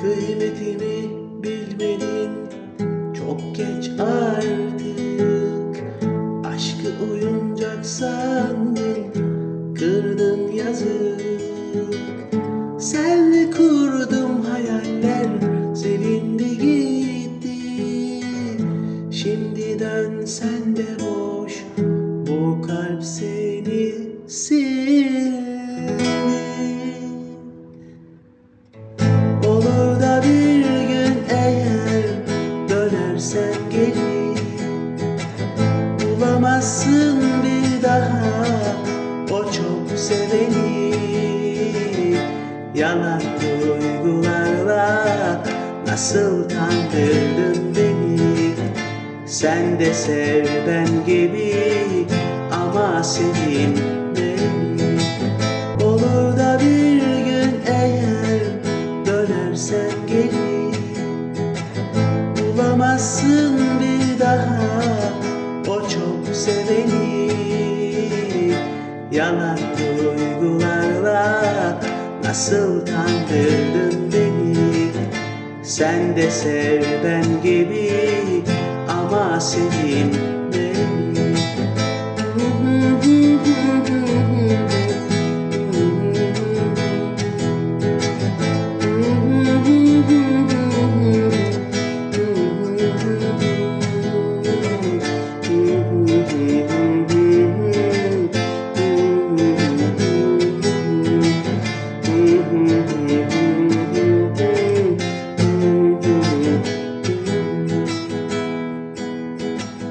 Kıymetimi bilmedin çok geç artık. Aşkı oyuncak sandın kırdın yazık. Senle kurdum hayaller silindi gitti. Şimdi dön sen de boş bu kalp seni sildi Bulamazsın bir daha. O çok seveni Yalan duygularla nasıl kandırdın beni? Sen de sev ben gibi ama sevinme Olur da bir gün eğer dönersen geri Bulamazsın Yalan duygularla nasıl kandırdın beni? Sen de sev ben gibi ama sevinme